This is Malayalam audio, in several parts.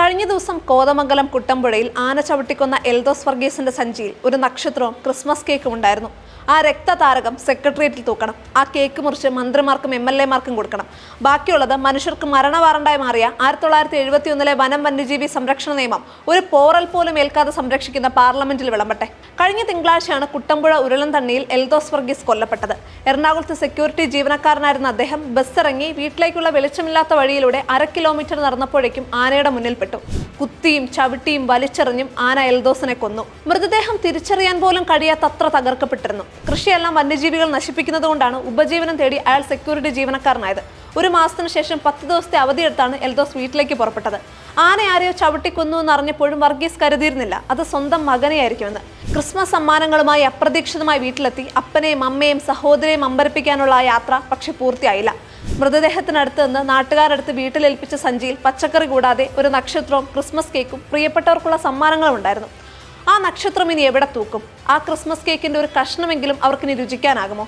കഴിഞ്ഞ ദിവസം കോതമംഗലം കുട്ടമ്പുഴയിൽ ആന ചവിട്ടിക്കൊന്ന എൽദോസ് വർഗീസിന്റെ സഞ്ചിയിൽ ഒരു നക്ഷത്രവും ക്രിസ്മസ് കേക്കും ഉണ്ടായിരുന്നു. ആ രക്തതാരകം സെക്രട്ടേറിയറ്റിൽ തൂക്കണം. ആ കേക്ക് മുറിച്ച് മന്ത്രിമാർക്കും എം എൽ എമാർക്കും കൊടുക്കണം. ബാക്കിയുള്ളത് മനുഷ്യർക്ക് മരണവാറണ്ടായി മാറിയ ആയിരത്തി തൊള്ളായിരത്തി എഴുപത്തി ഒന്നിലെ വനം വന്യജീവി സംരക്ഷണ നിയമം. ഒരു പോറൽ പോലും ഏൽക്കാതെ സംരക്ഷിക്കുന്ന പാർലമെന്റിൽ വിളമ്പട്ടെ. കഴിഞ്ഞ തിങ്കളാഴ്ചയാണ് കുട്ടമ്പുഴ ഉരുളൻതണ്ണിയിൽ എൽദോസ് വർഗീസ് കൊല്ലപ്പെട്ടത്. എറണാകുളത്ത് സെക്യൂരിറ്റി ജീവനക്കാരനായിരുന്ന അദ്ദേഹം ബസ് ഇറങ്ങി വീട്ടിലേക്കുള്ള വെളിച്ചമില്ലാത്ത വഴിയിലൂടെ അര കിലോമീറ്റർ നടന്നപ്പോഴേക്കും ആനയുടെ മുന്നിൽപ്പെട്ടു. കുത്തിയും ചവിട്ടിയും വലിച്ചെറിഞ്ഞും ആന എൽദോസിനെ കൊന്നു. മൃതദേഹം തിരിച്ചറിയാൻ പോലും കഴിയാത്തത്ര തകർക്കപ്പെട്ടിരുന്നു. കൃഷിയെല്ലാം വന്യജീവികൾ നശിപ്പിക്കുന്നതുകൊണ്ടാണ് ഉപജീവനം തേടി അയാൾ സെക്യൂരിറ്റി ജീവനക്കാരനായത്. ഒരു മാസത്തിന് ശേഷം പത്ത് ദിവസത്തെ അവധിയെടുത്താണ് എൽദോസ് വീട്ടിലേക്ക് പുറപ്പെട്ടത്. ആന ആരെയോ ചവിട്ടിക്കൊന്നു എന്ന് അറിഞ്ഞപ്പോഴും വർഗീസ് കരുതിയിരുന്നില്ല. അത് സ്വന്തം മകനെയായിരിക്കുമെന്ന്. ക്രിസ്മസ് സമ്മാനങ്ങളുമായി അപ്രതീക്ഷിതമായി വീട്ടിലെത്തി. അപ്പനെയും അമ്മയും സഹോദരയും അമ്പരപ്പിക്കാനുള്ള ആ യാത്ര പക്ഷെ പൂർത്തിയായില്ല. മൃതദേഹത്തിനടുത്ത് നിന്ന് നാട്ടുകാരടുത്ത് വീട്ടിലേൽപ്പിച്ച സഞ്ചിയിൽ പച്ചക്കറി കൂടാതെ ഒരു നക്ഷത്രവും ക്രിസ്മസ് കേക്കും പ്രിയപ്പെട്ടവർക്കുള്ള സമ്മാനങ്ങളും ഉണ്ടായിരുന്നു. ആ നക്ഷത്രം ഇനി എവിടെ തൂക്കും? ആ ക്രിസ്മസ് കേക്കിന്റെ ഒരു കഷ്ണമെങ്കിലും അവർക്കിനി രുചിക്കാനാകുമോ?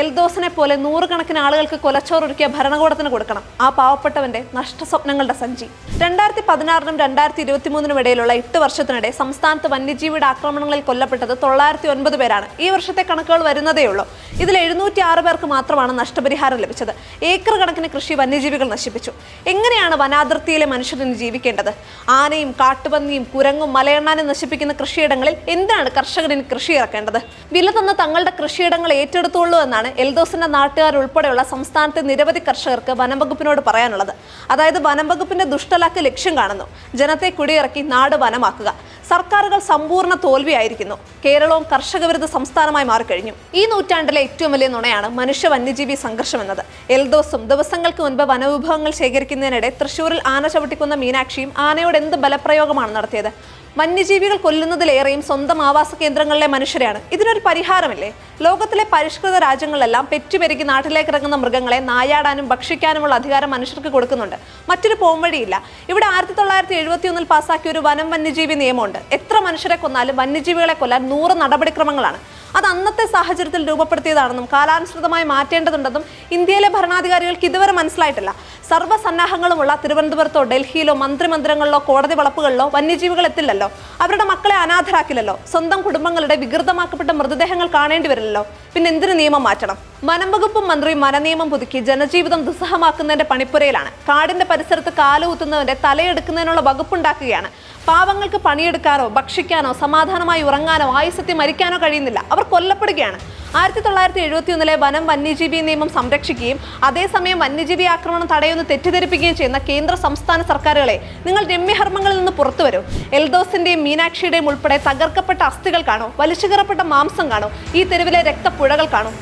എൽദോസിനെ പോലെ നൂറുകണക്കിന് ആളുകൾക്ക് കൊലച്ചോറൊരുക്കിയ ഭരണകൂടത്തിന് കൊടുക്കണം. ആ പാവപ്പെട്ടവന്റെ നഷ്ടസ്വപ്നങ്ങളുടെ സഞ്ചി. രണ്ടായിരത്തി പതിനാറിനും രണ്ടായിരത്തി ഇരുപത്തി മൂന്നിനും ഇടയിലുള്ള എട്ട് വർഷത്തിനിടെ സംസ്ഥാനത്ത് വന്യജീവിയുടെ ആക്രമണങ്ങളിൽ കൊല്ലപ്പെട്ടത് തൊള്ളായിരത്തി ഒൻപത് പേരാണ്. ഈ വർഷത്തെ കണക്കുകൾ വരുന്നതേ ഉള്ളൂ. ഇതിൽ എഴുന്നൂറ്റി ആറ് പേർക്ക് മാത്രമാണ് നഷ്ടപരിഹാരം ലഭിച്ചത്. ഏക്കർ കണക്കിന് കൃഷി വന്യജീവികൾ നശിപ്പിച്ചു. എങ്ങനെയാണ് വനാതിർത്തിയിലെ മനുഷ്യരിന് ജീവിക്കേണ്ടത്? ആനയും കാട്ടുപന്നിയും കുരങ്ങും മലയണ്ണാനും നശിപ്പിക്കുന്ന കൃഷിയിടങ്ങളിൽ എന്താണ് കർഷകരിന് കൃഷി ഇറക്കേണ്ടത്? വില തന്ന തങ്ങളുടെ കൃഷിയിടങ്ങൾ ഏറ്റെടുത്തുള്ളൂ എന്നാണ് എൽദോസിന്റെ നാട്ടുകാർ ഉൾപ്പെടെയുള്ള സംസ്ഥാനത്തെ നിരവധി കർഷകർക്ക് വനംവകുപ്പിനോട് പറയാനുള്ളത്. അതായത് വനംവകുപ്പിന്റെ ദുഷ്ടലാക്ക് ലക്ഷ്യം കാണുന്നു. ജനത്തെ കുടിയിറക്കി നാട് വനമാക്കുക. സർക്കാരുകൾ സമ്പൂർണ തോൽവിയായിരിക്കുന്നു. കേരളവും കർഷകവിരുദ്ധ സംസ്ഥാനമായി മാറിക്കഴിഞ്ഞു. ഈ നൂറ്റാണ്ടിലെ ഏറ്റവും വലിയ നുണയാണ് മനുഷ്യ വന്യജീവി സംഘർഷം എന്നത്. എൽദോസും ദിവസങ്ങൾക്ക് മുൻപ് വനവിഭവങ്ങൾ ശേഖരിക്കുന്നതിനിടെ തൃശൂരിൽ ആന ചവിട്ടിക്കുന്ന മീനാക്ഷിയും ആനയോട് എന്ത് ബലപ്രയോഗമാണ് നടത്തിയത്? വന്യജീവികൾ കൊല്ലുന്നതിലേറെയും സ്വന്തം ആവാസ കേന്ദ്രങ്ങളിലെ മനുഷ്യരെയാണ്. ഇതിനൊരു പരിഹാരമില്ലേ? ലോകത്തിലെ പരിഷ്കൃത രാജ്യങ്ങളിലെല്ലാം പെറ്റുപെരുകി നാട്ടിലേക്ക് ഇറങ്ങുന്ന മൃഗങ്ങളെ നായാടാനും ഭക്ഷിക്കാനുമുള്ള അധികാരം മനുഷ്യർക്ക് കൊടുക്കുന്നുണ്ട്. മറ്റൊരു പോംവഴിയില്ല. ഇവിടെ ആയിരത്തി തൊള്ളായിരത്തി എഴുപത്തി ഒന്നിൽ പാസ്സാക്കിയ ഒരു വനം വന്യജീവി നിയമമുണ്ട്. എത്ര മനുഷ്യരെ കൊന്നാലും വന്യജീവികളെ കൊല്ലാൻ നൂറ് നടപടിക്രമങ്ങളാണ്. അത് അന്നത്തെ സാഹചര്യത്തിൽ രൂപപ്പെടുത്തിയതാണെന്നും കാലാനുസൃതമായി മാറ്റേണ്ടതുണ്ടെന്നും ഇന്ത്യയിലെ ഭരണാധികാരികൾക്ക് ഇതുവരെ മനസ്സിലായിട്ടില്ല. സർവസന്നാഹങ്ങളുമുള്ള തിരുവനന്തപുരത്തോ ഡൽഹിയിലോ മന്ത്രിമന്ദിരങ്ങളിലോ കോടതി വളപ്പുകളിലോ വന്യജീവികൾ എത്തില്ലല്ലോ. അവരുടെ മക്കളെ അനാഥരാക്കില്ലല്ലോ. സ്വന്തം കുടുംബങ്ങളുടെ വികൃതമാക്കപ്പെട്ട മൃതദേഹങ്ങൾ കാണേണ്ടി വരില്ലല്ലോ. പിന്നെ എന്തിനു നിയമം മാറ്റണം? വനം മന്ത്രി മന്ത്രിയും വനനിയമം പുതുക്കി ജനജീവിതം ദുസ്സഹമാക്കുന്നതിന്റെ പണിപ്പുരയിലാണ്. കാടിന്റെ പരിസരത്ത് കാലുകുത്തുന്നവന്റെ തലയെടുക്കുന്നതിനുള്ള വകുപ്പുണ്ടാക്കുകയാണ്. പാവങ്ങൾക്ക് പണിയെടുക്കാനോ ഭക്ഷിക്കാനോ സമാധാനമായി ഉറങ്ങാനോ ആയുസത്തി മരിക്കാനോ കഴിയുന്നില്ല. അവർ കൊല്ലപ്പെടുകയാണ്. ആയിരത്തി തൊള്ളായിരത്തി എഴുപത്തി ഒന്നിലെ വനം വന്യജീവി നിയമം സംരക്ഷിക്കുകയും അതേസമയം വന്യജീവി ആക്രമണം തടയുന്ന തെറ്റിദ്ധരിപ്പിക്കുകയും ചെയ്യുന്ന കേന്ദ്ര സംസ്ഥാന സർക്കാരുകളെ നിങ്ങൾ രമ്യഹർമ്മങ്ങളിൽ നിന്ന് പുറത്തു വരൂ. എൽദോസിന്റെയും മീനാക്ഷിയുടെയും ഉൾപ്പെടെ തകർക്കപ്പെട്ട അസ്ഥികൾ കാണൂ. വലിച്ചുകീറപ്പെട്ട മാംസം കാണൂ. ഈ തെരുവിലെ രക്തപ്പുഴകൾ കാണൂ.